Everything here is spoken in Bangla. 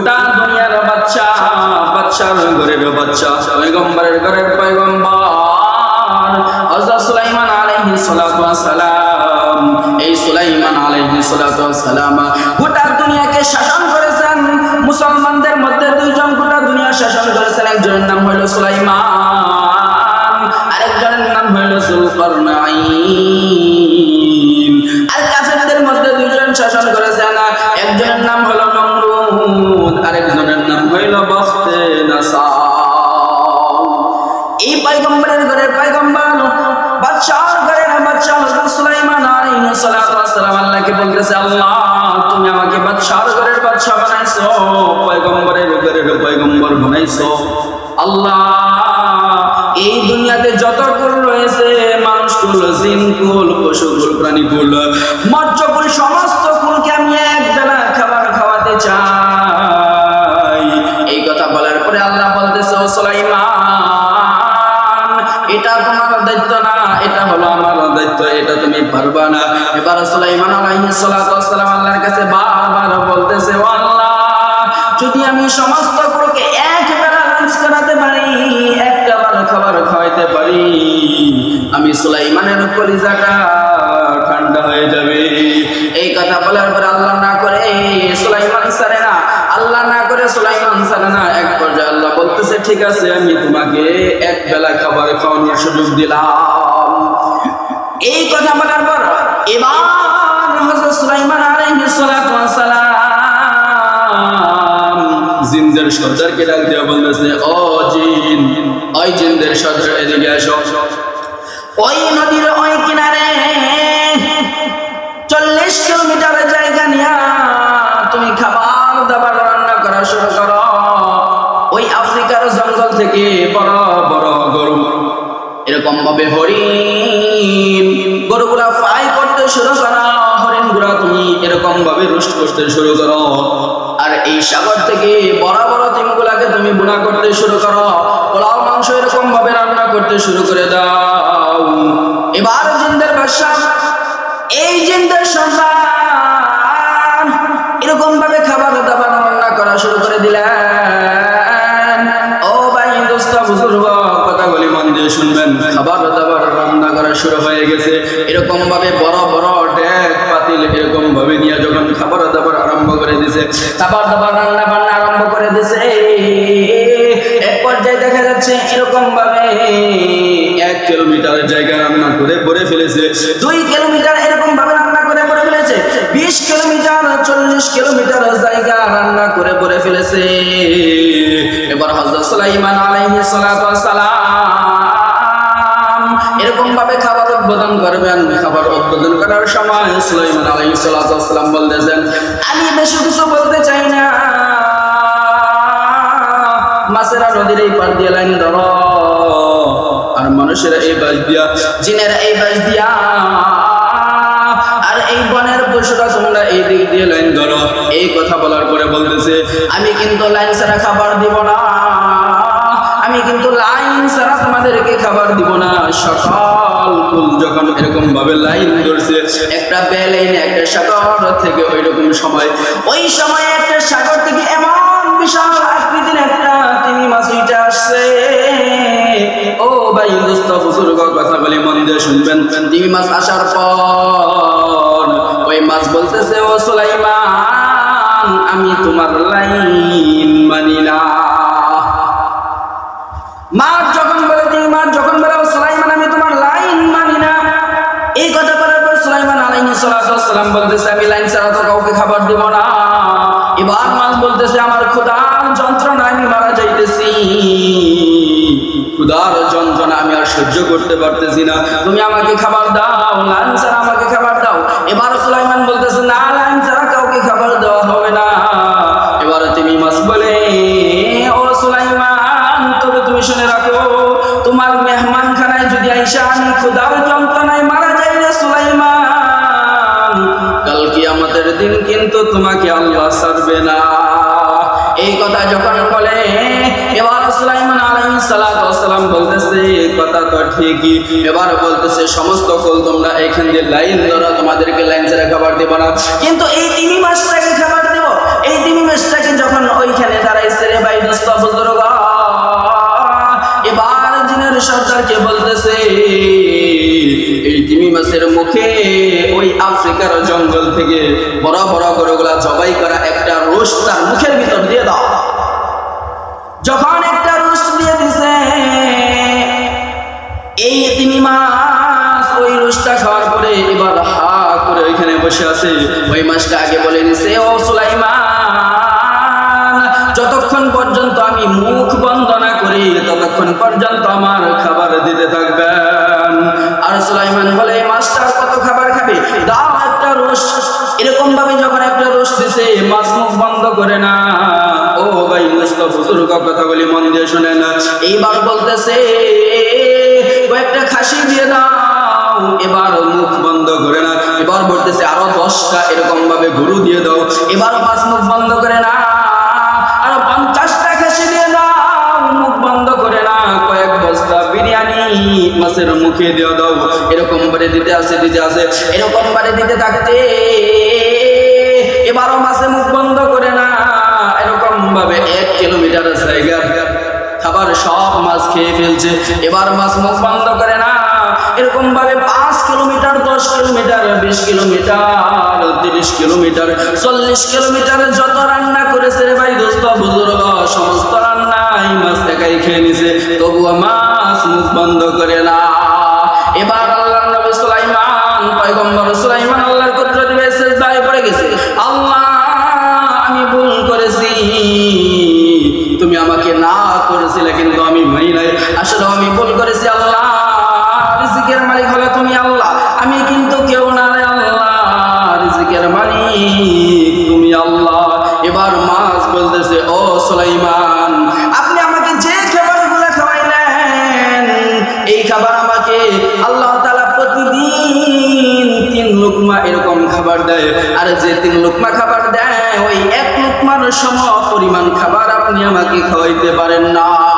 গোটা দুনিয়ার বাচ্চা, বাচ্চার ঘরের বাচ্চা, পয়গম্বরের ঘরের পয়গম্বর। হযরত সুলাইমান আলাইহিস সালাতু সালাম এই সুলাইমান আলাইহিস সালাতু সালাম গোটা দুনিয়াকে শাসন করেছেন। মুসলমানদের মধ্যে দুইজন গোটা দুনিয়া শাসন করেছেন। একজনের নাম হলো সুলাইমান, আরেকজনের নাম হলো জুলকারনাইন আর কাফেরদের মধ্যে দুইজন শাসন করেছেন। একজনের নাম হলো নমরুদ। বলতেছে, আল্লাহ, তুমি আমাকে বাদশাহ ঘরের বাদশাহ বানাইছো, পয়গম্বরের ঘরের পয়গম্বর বানাইছো। আল্লাহ, এই দুনিয়াতে যত কুল রয়েছে মানুষ কুল জিন কুল পশু কুল প্রাণী কুল মৎস্য তুমি পারবা না। এবার সুলাইমান আল্লাহর কাছে বারবার বলতেছে, আল্লাহ, যদি আমি সমস্ত কুলকে করাতে পারি, একটা বার খাবার খাওয়াইতে পারি, আমি সুলাইমানের কলিজাটা ঠান্ডা হয়ে যাবে। এই কথা বলার পর আল্লাহ না করে সুলাইমান সারে না, আল্লাহ না করে সুলাইমান সারে না। এক পর্যায়ে আল্লাহ বলতেছে, ঠিক আছে, আমি তোমাকে এক বেলা খাবার খাওয়ানোর সুযোগ দিলাম। এই কথা বলার পর এবার হযরত সুলাইমান আলাইহিস সালাতু ওয়াস সালাম জিনদের সর্দারকে ডাক দেওয়া বলতেছে, ও জিন, ওই জিনদের সর্দার এদিকে আসো। ওই নদীর ওই কিনারে চল্লিশ কিলোমিটার জায়গা নিয়া তুমি খাবার দাবার রান্না করা শুরু করো। ওই আফ্রিকার জঙ্গল থেকে বড় বড় গরু এরকম ভাবে হরিণ। গরুগুলা ফ্রাই করতে শুরু করো হরিণগুলা তুমি এরকম ভাবে রোস্ট করতে শুরু করো। আর এই সাগর থেকে বড় বড় তিনগুলাকে তুমি বুনা করতে শুরু করো। পোলাও, মাংস এরকম ভাবে রান্না করতে শুরু করে দাও। এবার জিন্দের বাদশা এই জিন্দের সন্তান এরকম ভাবে খাবার দাবার রান্না করা শুরু করে দিলেন। করা শুরু হয়ে গেছে। এরকম ভাবে বড় বড় ডেক পাতিল এরকম ভাবে নিয়ে যখন খাবার দাবার আরম্ভ করে দিছে, খাবার দাবার রান্না বান্না আরম্ভ করে দিছে, এক পর্যায়ে দেখা যাচ্ছে এরকম ভাবে এক কিলোমিটারের জায়গা রান্না করে ফেলেছে। দুই কিলোমিটার এরকম ভাবে রান্না করে ফেলেছে, বিশ কিলোমিটার, চল্লিশ কিলোমিটার জায়গা রান্না করে ভরে ফেলেছে। এবার হজরত সুলাইমান আলাইহিস সালাম করবেন খাবার উদ্বোধন করার সময় সুলাইমান আলাইহিসসালাম সালাম বলতেছেন, আমি বেশি কিছু বলতে চাই না। মাছেরা নদীর এই পার দিয়ে লাইন ধরো। আর মানুষেরা এই বাস দিয়া, জিনেরা এই বাস দিয়া, আর এই বনের পশুরা তোমরা এই দিক দিয়ে লাইন ধরো। এই কথা বলার পরে বলতেছে, আমি কিন্তু লাইন ছাড়া খাবার দিব না। আমি কিন্তু লাইন ছাড়া তোমাদেরকে খাবার দিব না। সকাল কুল যখন এরকম ভাবে লাইন ধরছে, একটা বেলাইন একটা সাগর থেকে ওই রকম সময়। ওই সময় একটা সাগর থেকে এমন বিশাল আকৃতির একটা তিনি মাছ উঠে আসছে। ও ভাই দোস্ত বুজুর্গ কথা বলে মন দিয়ে শুনবেন। তিনি মাছ আসার পর ওই মাছ বলতেছে, ও সুলাইমান, আমি তোমার লাইন মানি না। সালাম বলতেছে, আমি লাইন ছাড়া তো কাউকে খাবার দিব না। এবার মাছ বলতেছে, আমার ক্ষুধার যন্ত্রণা, আমি মারা যাইতেছি। ক্ষুধার যন্ত্রণা আমি আর সহ্য করতে পারতেছি না। তুমি আমাকে খাবার দাও, লাইন ছাড়া আমাকে খাবার দাও। এবার সুলাইমান বলতেছে, না, লাইন ছাড়া কাউকে খাবার দেওয়া হবে না। এবার তুমি মাছ বলে, ও সুলাইমান, তবে তুমি শুনে রাখো, তোমার মেহমান খানায় যদি আইসা আমি ক্ষুধার কিয়ামতের দিন কিন্তু তোমাকে আল্লাহ ছাড়বে না। এই কথা যখন বলে, এবার সুলাইমান আলাইহিস ওয়াস সালাম বলতেছে কথা তো ঠিকই। এবার বলতেছে, সমস্ত কল তোমরা এখান দিয়ে লাইন ধরো, তোমাদেরকে লাইন ছেড়ে খাবার দেব না। কিন্তু এই তিন মাসটাকে খাবার দেব। এই তিন মাসটাকে যখন ওইখানে জবাই করা একটা রোষ তার মুখের ভিতর দিয়ে দাও। যখন একটা রোষ দিয়ে দিছে, এই তিনি মাছ ওই রোষটা খাওয়ার পরে এবার হা করে ওইখানে বসে আছে। ওই মাছটা আগে বলে দিছে, ও সুলাইমান, যতক্ষণ পর্যন্ত আমি মুখ বন্ধ না করি, ততক্ষণ পর্যন্ত আমার খাবার দিতে থাকবেন করে না। ও ভাই, মুস্তফা বুজুর্গ কথাগুলি মন দিয়ে শুনে না। এইবার বলতেছে, কয়েকটা খাসি দিয়ে দাও, এবার মুখ বন্ধ করে না। এবার বলতেছে, আরও দশটা এরকম ভাবে গরু দিয়ে দাও। এবার পাঁচ মুখ বন্ধ করে না। আরও পঞ্চাশটা খাসি দিয়ে দাও, মুখ বন্ধ করে না। কয়েক বস্তা বিরিয়ানি মাছের মুখে দিয়ে দাও। এরকম বারে দিতে আসে দিতে আছে। এরকম বারে দিতে থাকতে এবার মাছ মুখ বন্ধ করে না। এরকম ভাবে পাঁচ কিলোমিটার, দশ কিলোমিটার, বিশ কিলোমিটার, তিরিশ কিলোমিটার, চল্লিশ কিলোমিটার যত রান্না করেছে রে ভাই দোস্ত, বুজুর্গ, সমস্ত রান্না এই মাছ একাই খেয়ে নিছে। তবুও মাছ মুখ বন্ধ করে না। এবার আল্লাহ নবী সুলাইমান, পয়গম্বর সুলাইমান আল্লাহর কুদরতি সেজদায় পড়ে গেছে। আল্লাহ, আমি ভুল করেছি। তুমি আমাকে না করেছিলে, কিন্তু আমি মানি নাই। আমি করেছি, আল্লাহ। রিজিকের মালিক তুমি আল্লাহ। আমি কিন্তু কেউ না রে আল্লাহ। রিজিকের মালিক তুমি আল্লাহ। এবার মাছ বলতেছে, ও সুলাইমান, আপনি আমাকে যে খাওয়াইলেন, এই খাবার আমাকে আল্লাহ তাআলা প্রতিদিন তিন লুকমা এরকম খাবার দেয়। আর যে তিন লুকমা খাবার দেয়, ওই এক লুকমার সম পরিমাণ খাবার আপনি আমাকে খাওয়াইতে পারেন না।